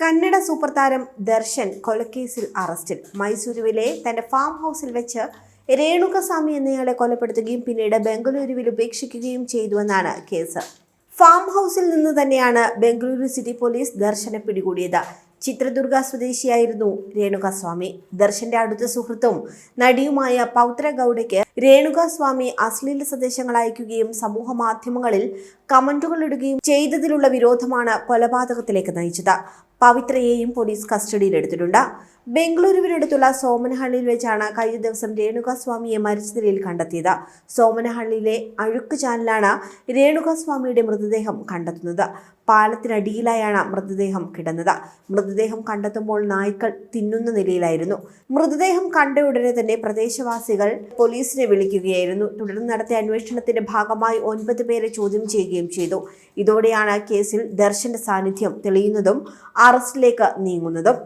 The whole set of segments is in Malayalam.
കന്നഡ സൂപ്പർ താരം ദർശൻ കൊലക്കേസിൽ അറസ്റ്റിൽ. മൈസൂരുവിലെ തന്റെ ഫാം ഹൗസിൽ വെച്ച് രേണുകസ്വാമി എന്നയാളെ കൊലപ്പെടുത്തുകയും പിന്നീട് ബംഗളൂരുവിൽ ഉപേക്ഷിക്കുകയും ചെയ്തുവെന്നാണ് കേസ്. ഫാം ഹൗസിൽ നിന്ന് തന്നെയാണ് ബംഗളൂരു സിറ്റി പോലീസ് ദർശനെ പിടികൂടിയത്. ചിത്രദുർഗ സ്വദേശിയായിരുന്നു രേണുകസ്വാമി. ദർശന്റെ അടുത്ത സുഹൃത്തും നടിയുമായ പൗത്ര ഗൗഡയ്ക്ക് രേണുകസ്വാമി അശ്ലീല സന്ദേശങ്ങൾ അയക്കുകയും സമൂഹ മാധ്യമങ്ങളിൽ കമന്റുകൾ ഇടുകയും ചെയ്തതിലുള്ള വിരോധമാണ് കൊലപാതകത്തിലേക്ക് നയിച്ചത്. പവിത്രയെയും പോലീസ് കസ്റ്റഡിയിലെടുത്തിട്ടുണ്ട്. ബംഗളൂരുവിനടുത്തുള്ള സോമനഹള്ളിയിൽ വെച്ചാണ് കഴിഞ്ഞ ദിവസം രേണുകസ്വാമിയെ മരിച്ച നിലയിൽ കണ്ടെത്തിയത്. സോമനഹള്ളിയിലെ അഴുക്ക് ചാനലാണ് രേണുകസ്വാമിയുടെ മൃതദേഹം കണ്ടെത്തുന്നത്. പാലത്തിനടിയിലായാണ് മൃതദേഹം കിടന്നത്. മൃതദേഹം കണ്ടെത്തുമ്പോൾ നായ്ക്കൾ തിന്നുന്ന നിലയിലായിരുന്നു. മൃതദേഹം കണ്ട ഉടനെ തന്നെ പ്രദേശവാസികൾ പോലീസിനെ വിളിക്കുകയായിരുന്നു. തുടർന്ന് നടത്തിയ അന്വേഷണത്തിന്റെ ഭാഗമായി ഒൻപത് പേരെ ചോദ്യം ചെയ്യുകയും ചെയ്തു. ഇതോടെയാണ് കേസിൽ ദർശന്റെ സാന്നിധ്യം തെളിയുന്നതും അറസ്റ്റിലേക്ക് നീങ്ങുന്നതും.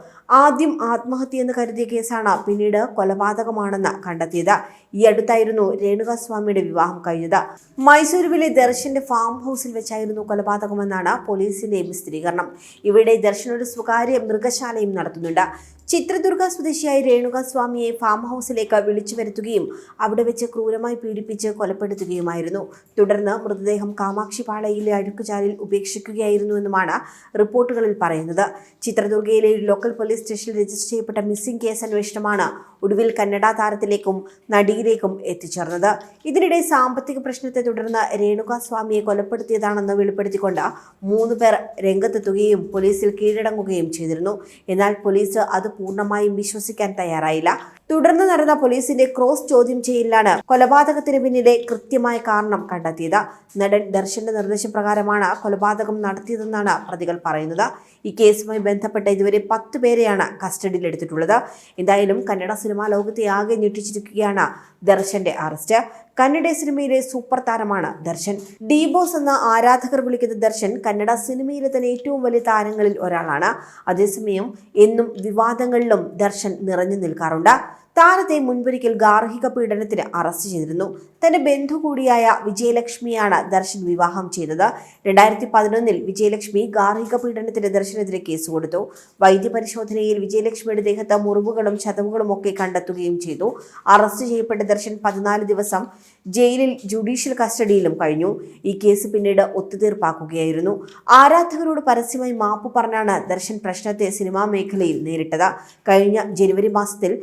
ആദ്യം ആത്മഹത്യ എന്ന് കരുതിയ കേസാണ് പിന്നീട് കൊലപാതകമാണെന്ന് കണ്ടെത്തിയത്. ഈ അടുത്തായിരുന്നു രേണുകാസ്വാമിയുടെ വിവാഹം കഴിഞ്ഞത്. മൈസൂരുവിലെ ദർശന്റെ ഫാം ഹൗസിൽ വെച്ചായിരുന്നു കൊലപാതകമെന്നാണ് പോലീസിന്റെ വിശദീകരണം ഇവിടെ ദർശൻ ഒരു സ്വകാര്യ മൃഗശാലയും നടത്തുന്നുണ്ട്. ചിത്രദുർഗ സ്വദേശിയായ രേണുക സ്വാമിയെ ഫാം ഹൗസിലേക്ക് വിളിച്ചു വരുത്തുകയും അവിടെ വെച്ച് ക്രൂരമായി പീഡിപ്പിച്ച് കൊലപ്പെടുത്തുകയുമായിരുന്നു. തുടർന്ന് മൃതദേഹം കാമാക്ഷിപാളയിലെ അഴുക്കുചാലിൽ ഉപേക്ഷിക്കുകയായിരുന്നുവെന്നുമാണ് റിപ്പോർട്ടുകളിൽ പറയുന്നത്. ചിത്രദുർഗയിലെ ലോക്കൽ പോലീസ് സ്റ്റേഷനിൽ രജിസ്റ്റർ ചെയ്യപ്പെട്ട മിസ്സിംഗ് കേസ് അന്വേഷണമാണ് ഒടുവിൽ കന്നഡ താരത്തിലേക്കും നടിയിലേക്കും എത്തിച്ചേർന്നത്. ഇതിനിടെ സാമ്പത്തിക പ്രശ്നത്തെ തുടർന്ന് രേണുകസ്വാമിയെ കൊലപ്പെടുത്തിയതാണെന്ന് വെളിപ്പെടുത്തിക്കൊണ്ട് മൂന്ന് പേർ രംഗത്തെത്തുകയും പോലീസിൽ കീഴടങ്ങുകയും ചെയ്തിരുന്നു. എന്നാൽ പോലീസ് അത് പൂർണമായും വിശ്വസിക്കാൻ തയ്യാറായില്ല. തുടർന്ന് നടന്ന പോലീസിന്റെ ക്രോസ് ചോദ്യം ചെയ്യലിലാണ് കൊലപാതകത്തിന് പിന്നിലെ കൃത്യമായ കാരണം കണ്ടെത്തിയത്. നടൻ ദർശന്റെ നിർദ്ദേശപ്രകാരമാണ് കൊലപാതകം നടത്തിയതെന്നാണ് പ്രതികൾ പറയുന്നത്. ഈ കേസുമായി ബന്ധപ്പെട്ട് ഇതുവരെ പത്ത് പേരെയാണ് കസ്റ്റഡിയിലെടുത്തിട്ടുള്ളത്. എന്തായാലും കന്നഡ സിനിമാ ലോകത്തെ ആകെ ഞെട്ടിച്ചിരിക്കുകയാണ് ദർശന്റെ അറസ്റ്റ്. കന്നഡ സിനിമയിലെ സൂപ്പർ താരമാണ് ദർശൻ. ഡീബോസ് എന്ന ആരാധകർ വിളിക്കുന്ന ദർശൻ കന്നഡ സിനിമയിലെ തന്നെ ഏറ്റവും വലിയ താരങ്ങളിൽ ഒരാളാണ്. അതേസമയം എന്നും വിവാദങ്ങളിലും ദർശൻ നിറഞ്ഞു നിൽക്കാറുണ്ട്. താരത്തെ മുൻപൊരിക്കൽ ഗാർഹിക പീഡനത്തിന് അറസ്റ്റ് ചെയ്തിരുന്നു. തന്റെ ബന്ധു കൂടിയായ വിജയലക്ഷ്മിയാണ് ദർശൻ വിവാഹം ചെയ്തത്. രണ്ടായിരത്തി പതിനൊന്നിൽ വിജയലക്ഷ്മി ഗാർഹിക പീഡനത്തിന് ദർശനെതിരെ കേസ് കൊടുത്തു. വൈദ്യപരിശോധനയിൽ വിജയലക്ഷ്മിയുടെ ദേഹത്ത് മുറിവുകളും ചതവുകളും ഒക്കെ കണ്ടെത്തുകയും ചെയ്തു. അറസ്റ്റ് ചെയ്യപ്പെട്ട ദർശൻ പതിനാല് ദിവസം ജയിലിൽ ജുഡീഷ്യൽ കസ്റ്റഡിയിലും കഴിഞ്ഞു. ഈ കേസ് പിന്നീട് ഒത്തുതീർപ്പാക്കുകയായിരുന്നു. ആരാധകരോട് പരസ്യമായി മാപ്പ് പറഞ്ഞാണ് ദർശൻ പ്രശ്നത്തെ സിനിമാ മേഖലയിൽ നേരിട്ടത്. കഴിഞ്ഞ ജനുവരി മാസത്തിൽ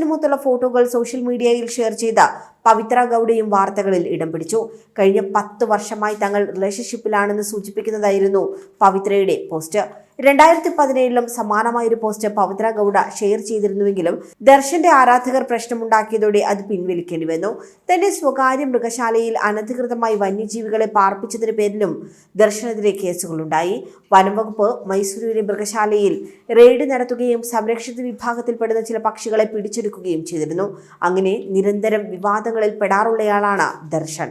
ദർശനമൊത്തുള്ള ഫോട്ടോകൾ സോഷ്യൽ മീഡിയയിൽ ഷെയർ ചെയ്ത പവിത്ര ഗൗഡയും വാർത്തകളിൽ ഇടം പിടിച്ചു. കഴിഞ്ഞ പത്ത് വർഷമായി തങ്ങൾ റിലേഷൻഷിപ്പിലാണെന്ന് സൂചിപ്പിക്കുന്നതായിരുന്നു പവിത്രയുടെ പോസ്റ്റ്. രണ്ടായിരത്തി പതിനേഴിലും സമാനമായൊരു പോസ്റ്റ് പവിത്ര ഗൗഡ ഷെയർ ചെയ്തിരുന്നുവെങ്കിലും ദർശന്റെ ആരാധകർ പ്രശ്നമുണ്ടാക്കിയതോടെ അത് പിൻവലിക്കേണ്ടി വന്നു. തന്റെ സ്വകാര്യ മൃഗശാലയിൽ അനധികൃതമായി വന്യജീവികളെ പാർപ്പിച്ചതിന് പേരിലും ദർശനെതിരെ കേസുകളുണ്ടായി. വനംവകുപ്പ് മൈസൂരുവിലെ മൃഗശാലയിൽ റെയ്ഡ് നടത്തുകയും സംരക്ഷിത വിഭാഗത്തിൽപ്പെടുന്ന ചില പക്ഷികളെ പിടിച്ചെടുക്കുകയും ചെയ്തിരുന്നു. അങ്ങനെ നിരന്തരം വിവാദങ്ങളിൽ പെടാറുള്ളയാളാണ് ദർശൻ.